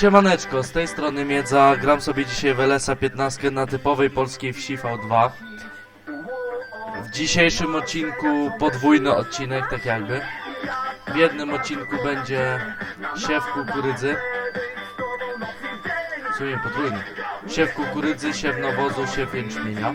Siemaneczko, z tej strony Miedza, gram sobie dzisiaj w LS-a 15 na typowej polskiej wsi V2. W dzisiejszym odcinku podwójny odcinek, tak jakby. W jednym odcinku będzie siew kukurydzy. W sumie podwójny. Siew kukurydzy, siew nawozu, siew jęczmienia.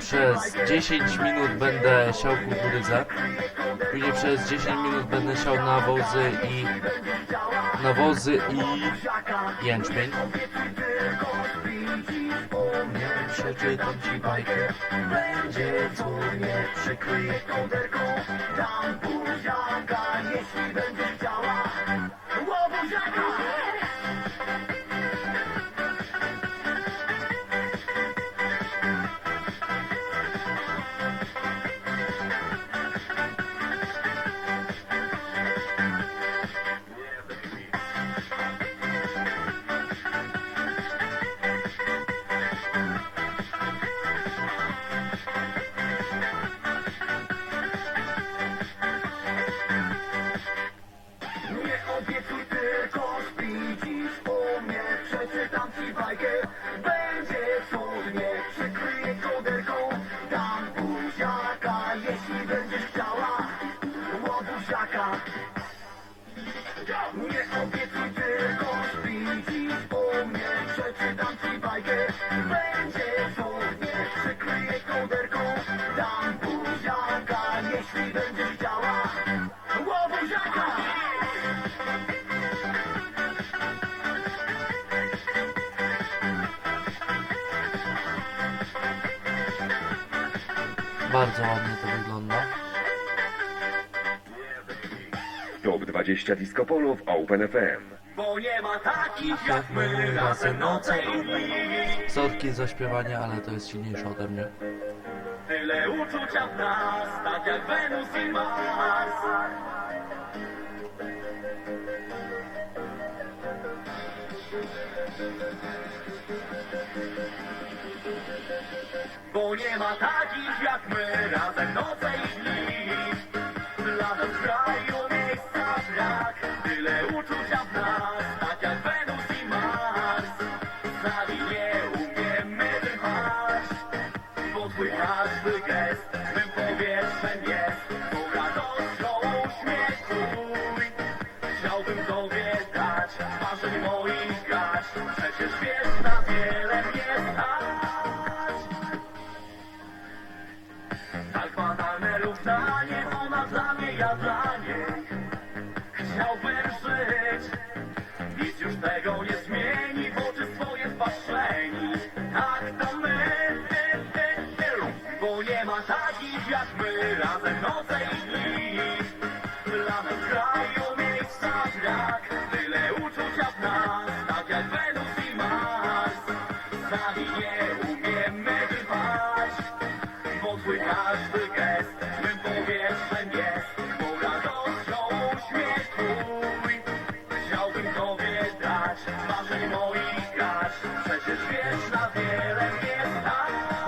Przez 10 minut będę siał kukurydzę. Później przez 10 minut będę siał nawozy i nawozy i jęczmień. Przeczytam ci bajkę, będzie cudnie przykryje kołderką, tam buziaka, jeśli będzie chciała, łobuziaka! Bardzo ładnie to wygląda. Top 20 Disco Polo w Open FM. Bo nie ma takich jak my razem noce i dni Sorki za śpiewanie, ale to jest silniejsze ode mnie. Tyle uczucia w nas, tak jak Wenus i Mars ma takich jak my razem i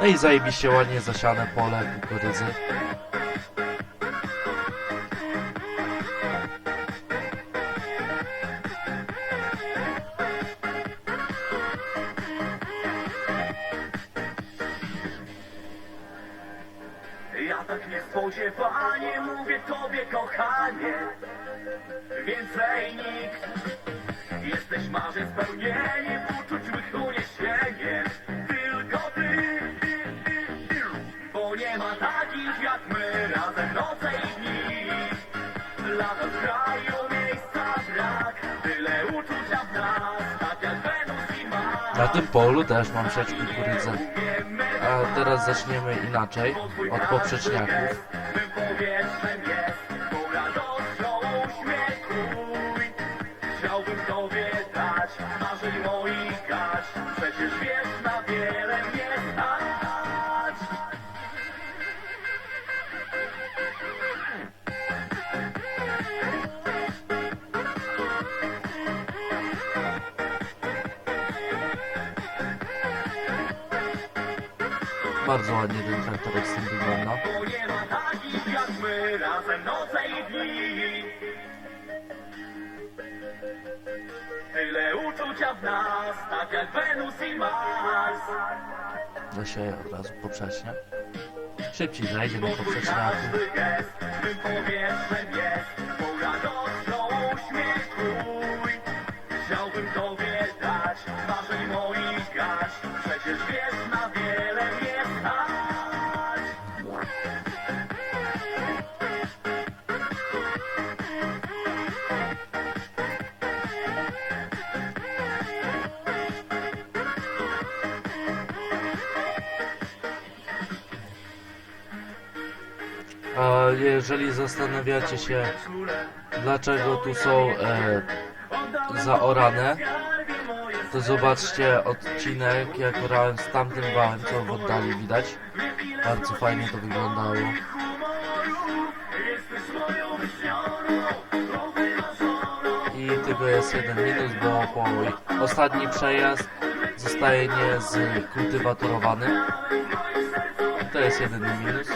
No i zajebiście ładnie zasiane pole kukurydzy. Niespodziewanie mówię tobie kochanie. Więcej nikt. Jesteś marzeń spełnieniem Uczuć mych uniesieniem Tylko ty Bo nie ma takich jak my Razem noce i dni. Dla nas kraju miejsca brak Tyle uczucia w nas Tak jak Wenus i Mars. Na tym polu też mam siać kukurydzę. A teraz zaczniemy inaczej, od poprzeczniaków. Powietrzem jest, bo radością uśmiech twój. Chciałbym tobie dać, marzeń moich gać. Przecież wiesz, na wiele mnie stać. Bardzo ładnie ten traktorek z tym wygląda. Bo nie ma takich jak my, razem noce i dni. uczucia w nas, tak jak Wenus i Mars. Da się od razu poprzecznia. Szybciej zajdzie na poprzeczniaku. Każdy gest mym powietrzem jest, tą radością uśmiech twój. Chciałbym tobie dać, marzeń moich gać, przecież wiesz na A jeżeli zastanawiacie się, dlaczego tu są e, zaorane, to zobaczcie odcinek, jak orałem z tamtym wałem, co w oddali widać. Bardzo fajnie to wyglądało. I tylko jest jeden minus, bo po ostatni przejazd zostaje nie skultywatorowany. To jest jedyny minus.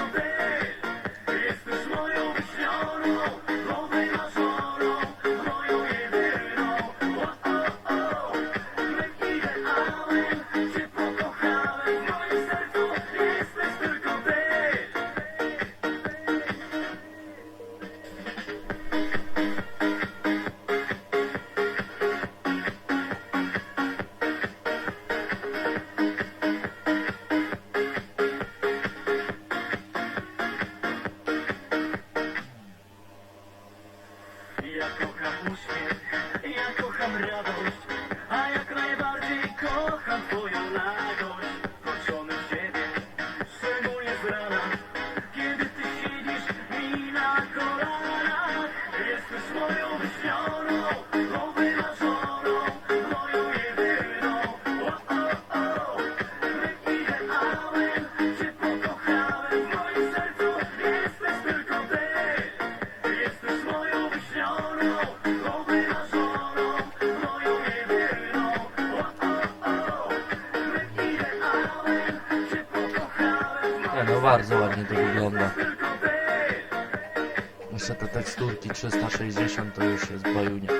Jeszcze te teksturki 360 to już jest bajunia.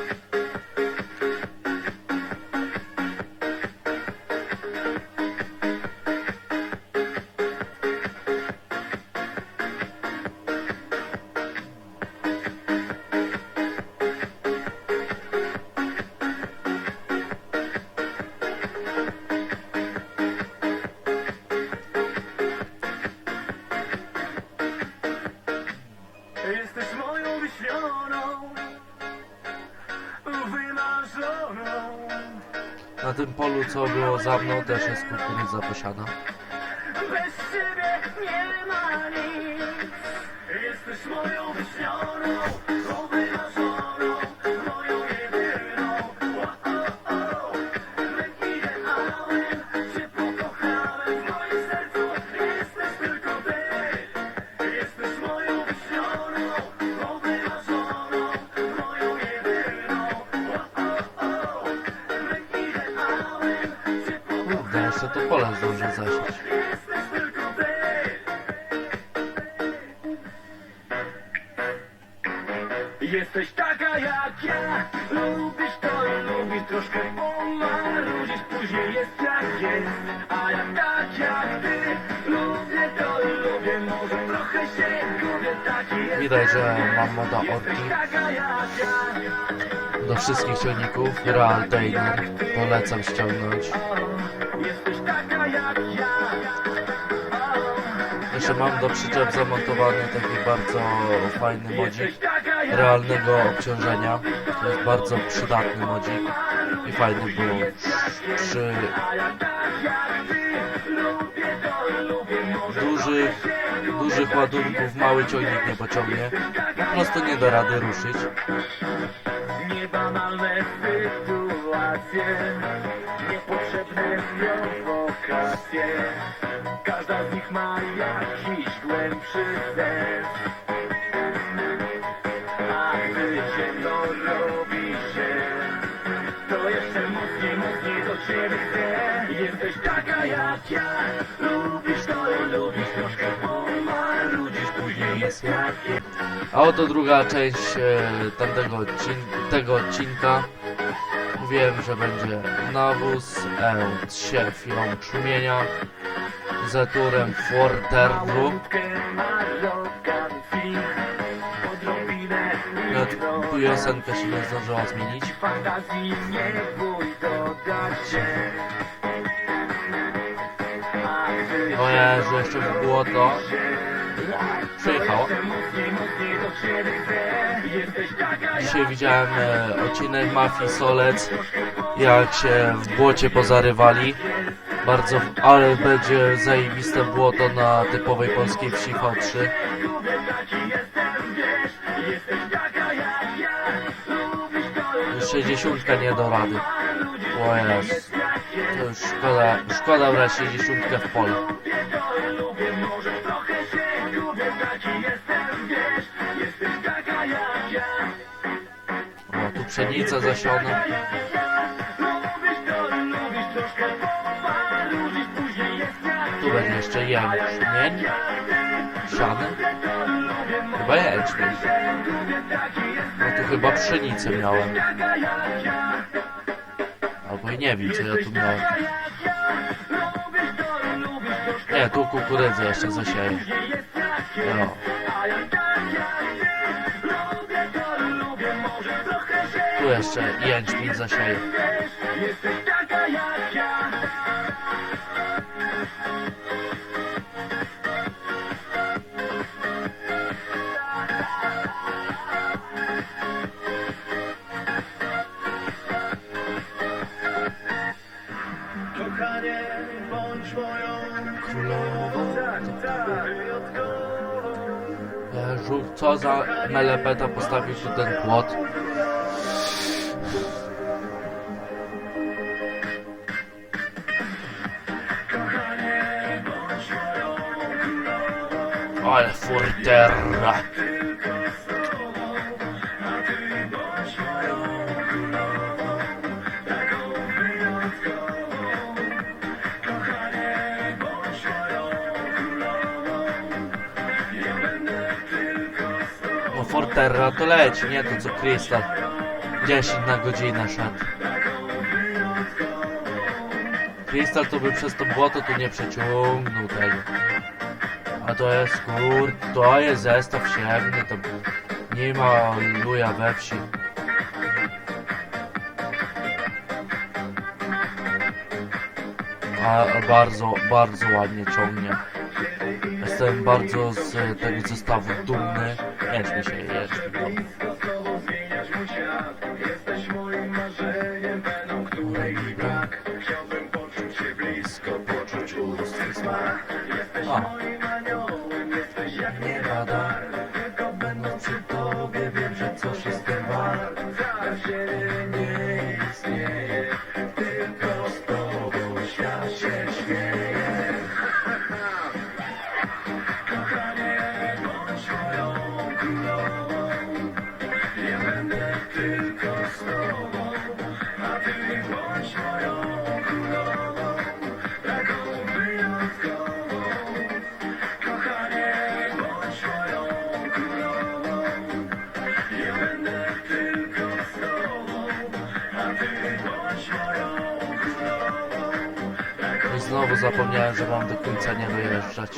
Na tym polu, co było za mną, też jest kukurydza posiada. Bez nie ma nic. Jesteś moją Jesteś taka jak ja, lubisz to i lubisz troszkę pomarudzić, później jest jak jest, a ja tak jak ty, lubię to i lubię, może trochę się gubię, taki jest. Widać, że mam moda orki. Do wszystkich ciągników Real Tainer polecam ściągnąć. Jeszcze mam do przyczep zamontowany taki bardzo fajny modzik realnego obciążenia. To jest bardzo przydatny modzik i fajny, bo przy dużych, dużych ładunków mały ciągnik nie pociągnie. Po prostu nie da rady ruszyć. Niebanalne sytuacje, niepotrzebne prowokacje. Każda z nich ma jakiś głębszy sens. Ciebie chcę. Jesteś taka jak ja, lubisz to i lubisz troszkę pomarudzisz, później jest jest. A oto druga część e, tamtego odcin tego odcinka. Mówiłem, że będzie nawóz, E, siew ją krzmienia, zeturem forterru. Nawet piosenka się nie zdążyła zmienić. O Jezu, jeszcze by było to. Taka Dzisiaj widziałem e, odcinek Mafii Solec, jak się w błocie pozarywali. Bardzo, ale będzie zajebiste błoto na typowej polskiej wsi V3. 60 nie do rady. O Jezu. To już szkoda, szkoda brać 60 w pole. O, tu pszenica jest jak Tu będzie jeszcze jęczmień. Siany. Chyba jęczmień. No tu chyba pszenicę miałem. Albo i nie wiem, co ja tu miałem. Nie, tu kukurydzę jeszcze zasieję. No. Tu jeszcze jęczmień zasieję. Bądź moją Królową. Jezu, co za melepeta postawił tu ten płot. Ale forterra. Forterra to leci, nie to co Krystal. 10 na godzinę szedł. Krystal to by przez to błoto tu nie przeciągnął tego. A to jest kur... to jest zestaw siewny, to nie ma luja we wsi. A bardzo, bardzo ładnie ciągnie. Jestem bardzo z tego zestawu dumny. Jedźmy się, jedźmy. Chciałbym poczuć się blisko, poczuć ust smak Jesteś moim znowu zapomniałem, że mam do końca nie dojeżdżać.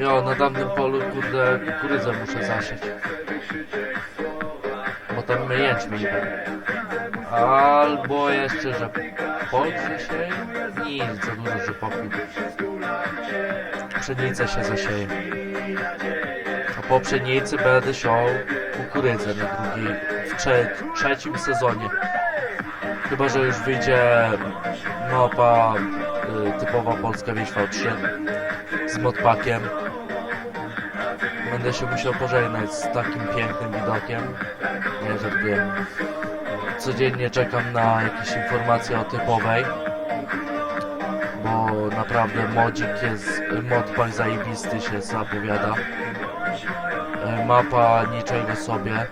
Jo, na tamtym polu, kurde, kukurydzę muszę słowa Bo tam jęczmień będzie. Albo jeszcze, że podrze się? Nic, za dużo, że popił. Pszenica się zasieje. A po pszenicy będę siął kukurydzę na drugi, w trze trzecim sezonie. Chyba, że już wyjdzie mapa y, typowa polska wieś V3 z modpakiem. Będę się musiał pożegnać z takim pięknym widokiem. Nie żartuję. Codziennie czekam na jakieś informacje o typowej. bo naprawdę modzik jest, modpack zajebisty się zapowiada. E, Mapa niczego sobie.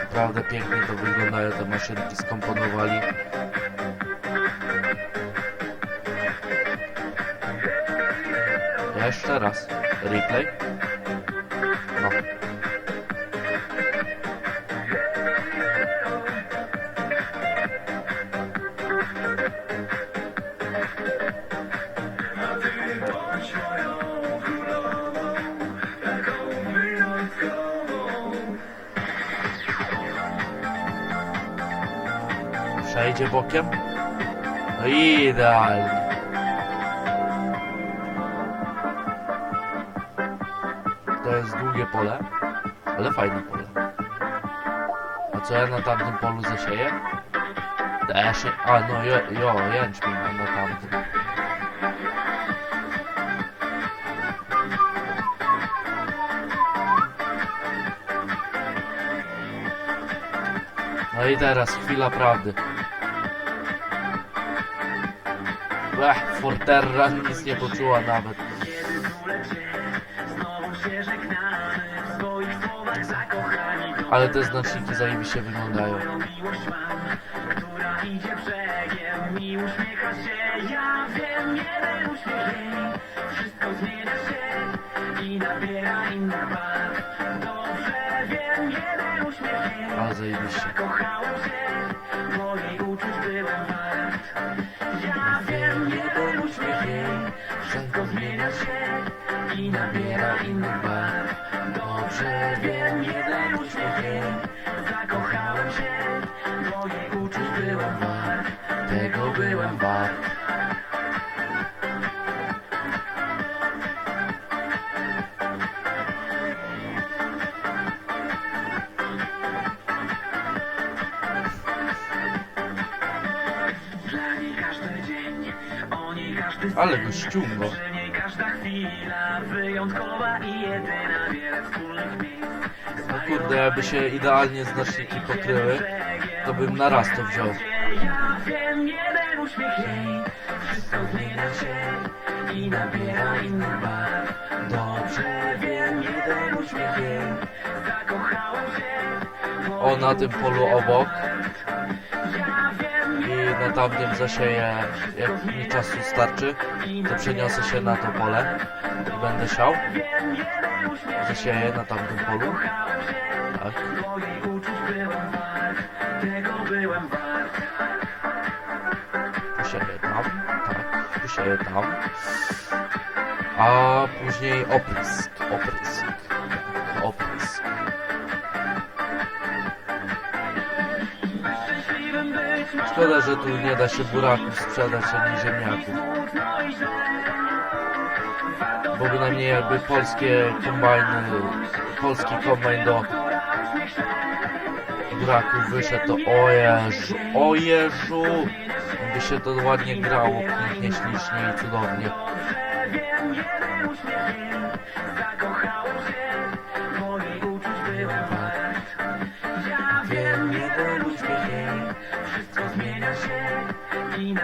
Naprawdę pięknie to wyglądają te maszynki skomponowali. Jeszcze raz. Replay. No. Przejdzie bokiem. No idealnie. Pole, ale fajne pole. A co ja na tamtym polu zasieję? Też, a no jo, jo jęczmień mam na tamtym. No i teraz chwila prawdy. Ech, Forterra nic nie poczuła nawet. Ale te znaczniki zajebiście wyglądają. Się, ja wiem, jej Wszystko zmienia się i nabiera Dobrze wiem, Ale zajebiście. Jej Wszystko zmienia się i nabiera Ale go ściąga. Przy niej każda chwila wyjątkowa i jedyna wiele wspólnych miejsc No kurde, jakby się idealnie znaczniki pokryły, to bym na raz to wziął. Ja wiem, jeden uśmiech jej Wszystko zmienia się i nabiera innych barw Dobrze wiem, jeden uśmiech jej Zakochałem się O, na tym polu obok na tamtym zasieję, jak mi czasu starczy, to przeniosę się na to pole i będę siał. Zasieję na tamtym polu. Tak. Posieję tam, tak, posieję tam. A później oprysk, oprysk. Szkoda, że tu nie da się buraków sprzedać ani ziemniaków. Bo bynajmniej jakby polskie kombajny, polski kombajn do buraków wyszedł, to o Jezu, o Jezu! By się to ładnie grało, pięknie, ślicznie i cudownie.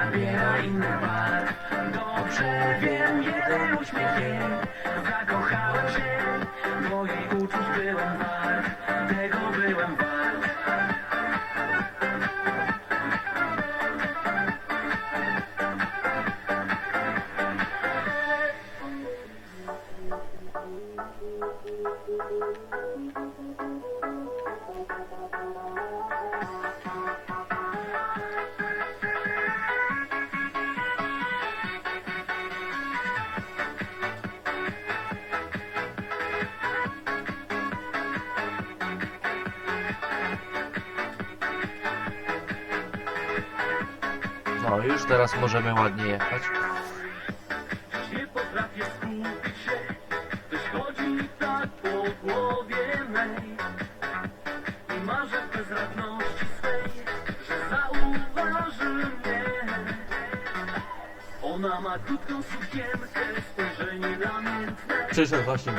I nabiera innych barw Dobrze wiem, jeden uśmiech jej Zakochałem się Mojej uczuć byłem wart No już teraz możemy ładnie jechać. Nie potrafię skupić się Ktoś chodzi mi tak po głowie mej. I marzę w bezradności swej Że zauważy mnie. Ona ma krótką sukienkę Spojrzenie namiętne. Przyszedł właśnie